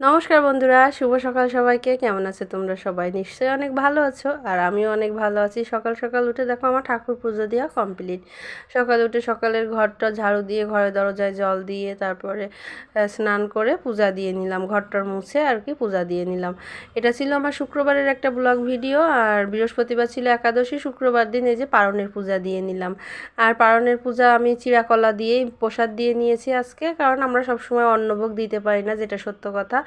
নমস্কার বন্ধুরা, শুভ সকাল সবাইকে। কেমন আছে তোমরা সবাই? নিশ্চয়ই অনেক ভালো আছো, আর আমিও অনেক ভালো আছি। সকাল সকাল উঠে দেখো আমার ঠাকুর পুজো দেওয়া কমপ্লিট সকালে উঠে সকালের ঘরটা ঝাড়ু দিয়ে, ঘরের দরজায় জল দিয়ে, তারপরে স্নান করে পূজা দিয়ে নিলাম। ঘরটার মুছে আর কি পূজা দিয়ে নিলাম। এটা ছিল আমার শুক্রবারের একটা ব্লগ ভিডিও, আর বৃহস্পতিবার ছিল একাদশী। শুক্রবার দিন এই যে পারণের পূজা দিয়ে নিলাম। আর পারণের পূজা আমি চিরাকলা দিয়েই প্রসাদ দিয়ে নিয়েছি আজকে, কারণ আমরা সবসময় অন্নভোগ দিতে পারি না, যেটা সত্য কথা।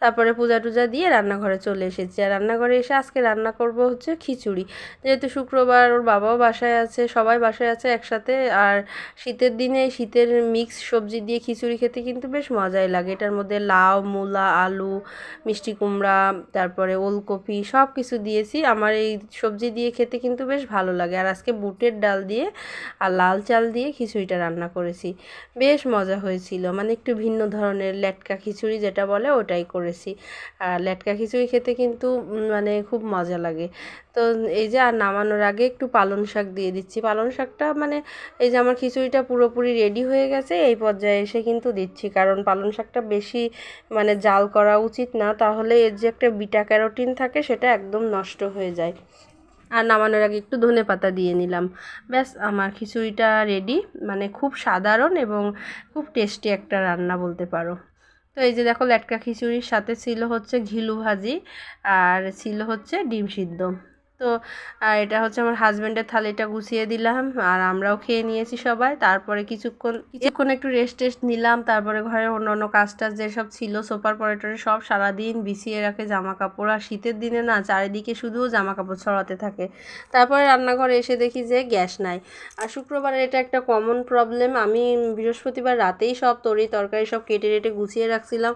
তারপরে পূজা টুজা দিয়ে রান্নাঘরে চলে এসেছি। আর রান্নাঘরে এসে আজকে রান্না করব হচ্ছে খিচুড়ি। যেহেতু শুক্রবার ওর বাবাও বাসায় আছে, সবাই বাসায় আছে একসাথে। আর শীতের দিনে শীতের মিক্স সবজি দিয়ে খিচুড়ি খেতে কিন্তু বেশ মজাই লাগে। এটার মধ্যে লাউ, মূলা, আলু, মিষ্টি কুমড়া, তারপরে ওলকপি সব কিছু দিয়েছি। আমার এই সবজি দিয়ে খেতে কিন্তু বেশ ভালো লাগে। আর আজকে বুটের ডাল দিয়ে আর লাল চাল দিয়ে খিচুড়িটা রান্না করেছি। বেশ মজা হয়েছিল। মানে একটু ভিন্ন ধরনের লেটকা খিচুড়ি যেটা বলে ওটাই করেছি। আর লেটকা খিচুড়ি খেতে কিন্তু মানে খুব মজা লাগে। তো এই যে আর নামানোর আগে একটু পালং শাক দিয়ে দিচ্ছি। পালং শাকটা মানে এই যে আমার খিচুড়িটা পুরোপুরি রেডি হয়ে গেছে, এই পর্যায়ে এসে কিন্তু দিচ্ছি। কারণ পালং শাকটা বেশি মানে জাল করা উচিত না, তাহলে এর যে একটা বিটা ক্যারোটিন থাকে, সেটা একদম নষ্ট হয়ে যায়। আর নামানোর আগে একটু ধনে পাতা দিয়ে নিলাম। ব্যাস, আমার খিচুড়িটা রেডি মানে খুব সাধারণ এবং খুব টেস্টি একটা রান্না বলতে পারো। তো এই যে দেখো লেটকা খিচুড়ির সাথে ছিল হচ্ছে ঘিলু ভাজি আর ছিল হচ্ছে ডিম সিদ্ধ। তো এটা হচ্ছে আমার হাজব্যান্ডের থালিটা গুছিয়ে দিলাম আর আমরাও খেয়ে নিয়েছি সবাই। তারপরে কিছুক্ষণ কিছুক্ষণ একটু রেস্ট টেস্ট নিলাম, তারপরে ঘরে অন্য অন্য কাজ টাজ যেসব ছিল সোপার পরেটরে সব সারাদিন বিছিয়ে রাখে জামা কাপড় আর শীতের দিনে না, চারিদিকে শুধু জামা কাপড় ছড়াতে থাকে। তারপরে রান্নাঘরে এসে দেখি যে গ্যাস নাই। আর শুক্রবারে এটা একটা কমন প্রবলেম আমি বৃহস্পতিবার রাতেই সব তরি তরকারি সব কেটে রেটে গুছিয়ে রাখছিলাম।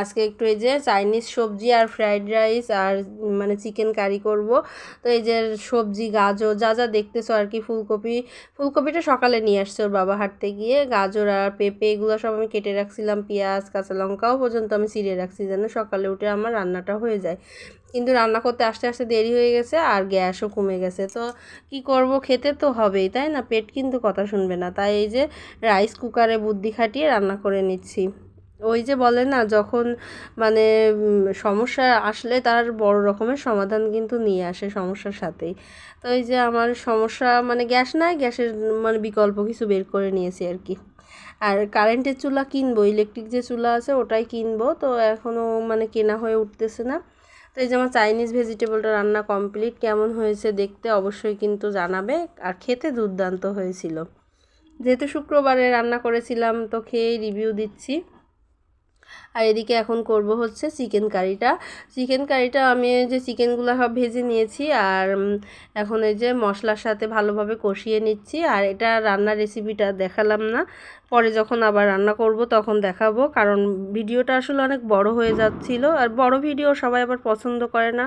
আজকে একটু এই যে চাইনিজ সবজি আর ফ্রাইড রাইস আর মানে চিকেন কারি করব। তো এই যে সবজি, গাজর, যা যা দেখতেছো আর কি ফুলকপি, ফুলকপিটা সকালে নিয়ে আসছে ওর বাবা হাঁটতে গিয়ে। গাজর আর পেঁপে এগুলো সব আমি কেটে রাখছিলাম, পেঁয়াজ, কাঁচা লঙ্কাও পর্যন্ত আমি ছিঁড়ে রাখছি যেন সকালে উঠে আমার রান্নাটা হয়ে যায়। কিন্তু রান্না করতে আসতে আসতে দেরি হয়ে গেছে আর গ্যাসও কমে গেছে। তো কি করব, খেতে তো হবেই, তাই না? পেট কিন্তু কথা শুনবে না। তাই এই যে রাইস কুকারে বুদ্ধি খাটিয়ে রান্না করে নিচ্ছি। ওই যে বলে না, যখন মানে সমস্যা আসলে তার বড় রকমের সমাধান কিন্তু নিয়ে আসে সমস্যার সাথেই। তো এই যে আমার সমস্যা মানে গ্যাস নাই, গ্যাসের মানে বিকল্প কিছু বের করে নিয়েছি আর কি। আর কারেন্টের চুলা কিনবো, ইলেকট্রিক যে চুলা আছে ওটাই কিনবো, তো এখনও মানে কেনা হয়ে উঠতেছে না। তো এই যে আমার চাইনিজ ভেজিটেবলটা রান্না কমপ্লিট কেমন হয়েছে দেখতে অবশ্যই কিন্তু জানাবে। আর খেতে দুর্দান্ত হয়েছিল। যেহেতু শুক্রবারে রান্না করেছিলাম, তো খেয়েই রিভিউ দিচ্ছি। আর এদিকে এখন করব হচ্ছে চিকেন কারিটা। চিকেন কারিটা আমি যে চিকেনগুলো সব ভেজে নিয়েছি আর এখন এই যে মশলার সাথে ভালোভাবে কষিয়ে নিচ্ছি। আর এটা রান্নার রেসিপিটা দেখালাম না। পরে যখন আবার রান্না করব তখন দেখাবো। কারণ ভিডিওটা আসলে অনেক বড় হয়ে যাচ্ছিল। আর বড় ভিডিও সবাই আবার পছন্দ করে না।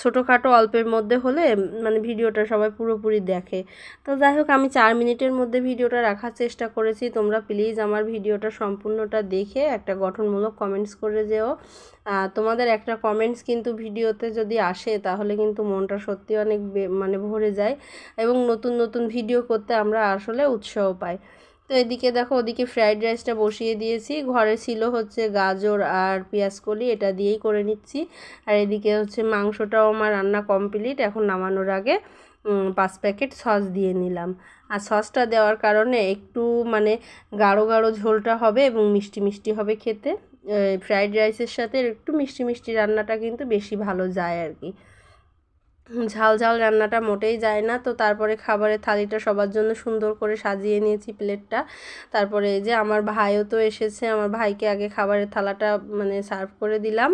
ছোটোখাটো অল্পের মধ্যে হলে মানে ভিডিওটা সবাই পুরোপুরি দেখে। তো যাই হোক, আমি চার মিনিটের মধ্যে ভিডিওটা রাখার চেষ্টা করেছি। তোমরা প্লিজ আমার ভিডিওটা সম্পূর্ণটা দেখে একটা গঠনমূলক কমেন্টস করে যেও। তোমাদের একটা কমেন্টস কিন্তু ভিডিওতে যদি আসে, তাহলে কিন্তু মনটা সত্যি অনেক মানে ভরে যায় এবং নতুন নতুন ভিডিও করতে আমরা আসলে উৎসাহ পাই। তো এদিকে দেখো, ওদিকে ফ্রাইড রাইসটা বসিয়ে দিয়েছি। ঘরে ছিল হচ্ছে গাজর আর কলি এটা দিয়েই করে নিচ্ছি। আর এদিকে হচ্ছে মাংসটাও আমার রান্না কমপ্লিট এখন নামানোর আগে পাঁচ প্যাকেট সস দিয়ে নিলাম। আর সসটা দেওয়ার কারণে একটু মানে গাঢ় গাঢ় ঝোলটা হবে এবং মিষ্টি মিষ্টি হবে খেতে। ফ্রাইড রাইসের সাথে একটু মিষ্টি মিষ্টি রান্নাটা কিন্তু বেশি ভালো যায় আর কি। ঝাল ঝাল রান্নাটা মোটেই যায় না। তো তারপরে খাবারের থালিটা সবার জন্য সুন্দর করে সাজিয়ে নিয়েছি প্লেটটা। তারপরে এই যে আমার ভাইও তো এসেছে, আমার ভাইকে আগে খাবারের থালাটা মানে সার্ভ করে দিলাম।